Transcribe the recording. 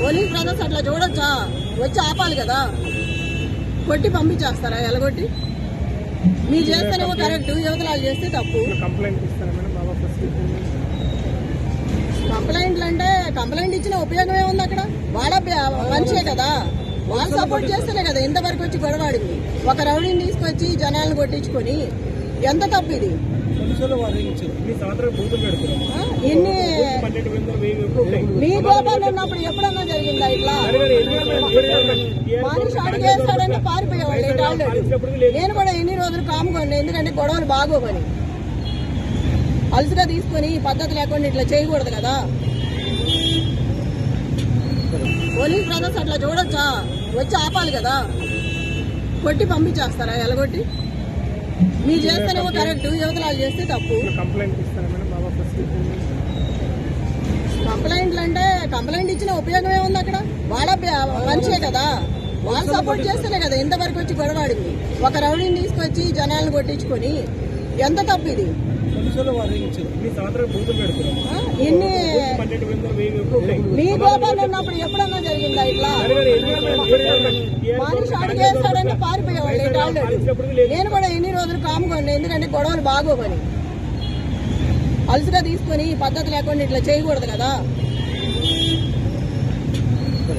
Police brothers అట్లా చూడొచ్చా? వచ్చి ఆపాలి కదా. కొట్టి పంపించేస్తారా? ఎలగొట్టి? మీరు చేస్తేనేమో కరెక్ట్ యువతలాలు చేస్తే తప్పు. కంప్లైంట్లు అంటే కంప్లైంట్ ఇచ్చిన ఉపయోగం ఏముంది అక్కడ. వాళ్ళ మనిషే కదా. వాళ్ళు సపోర్ట్ చేస్తేనే కదా ఇంతవరకు వచ్చి గొడవాడింది ఒక రౌడీని తీసుకొచ్చి జనాలను కొట్టించుకొని ఎంత తప్పు ఇది? ఎన్ని పన్నెండు వందలు వెయ్యి ఉంటాయి మీ గోపాలు ఉన్నప్పుడు ఎప్పుడన్నా జరిగిందా ఇట్లా? మనిషి అడిగేస్తాడంటే పారిపోయేవాళ్ళు నేను కూడా ఎన్ని రోజులు కాముకోండి ఎందుకంటే గొడవలు బాగోవని. అలసిగా తీసుకొని పద్ధతి లేకుండా ఇట్లా చేయకూడదు కదా. పోలీస్ బ్రదర్స్ అట్లా చూడొచ్చా? వచ్చి ఆపాలి కదా. కొట్టి పంపించేస్తారా? ఎలగొట్టి? మీరు చేస్తేనేమో కరెక్ట్ యువతలాలు చేస్తే తప్పు. కంప్లైంట్ ఇస్తారా మేడం? బాబా కంప్లైంట్ ఇచ్చిన ఉపయోగం ఏముంది అక్కడ? వాళ్ళ మనిషే కదా. వాళ్ళు సపోర్ట్ చేస్తేనే కదా ఇంతవరకు వచ్చి గొడవాడింది ఒక రౌడీని తీసుకొచ్చి జనాలను కొట్టించుకొని ఎంత తప్పు ఇది? ఎన్ని మీ గోపాలు ఉన్నప్పుడు ఎప్పుడన్నా జరిగిందా ఇట్లా? మనిషి అడిగేస్తాడంటే పారిపోయేవాళ్ళు నేను కూడా ఎన్ని రోజులు కాముకోండి ఎందుకంటే గొడవలు బాగోవని. అలసిగా తీసుకొని పద్ధతి లేకుండా ఇట్లా చేయకూడదు కదా.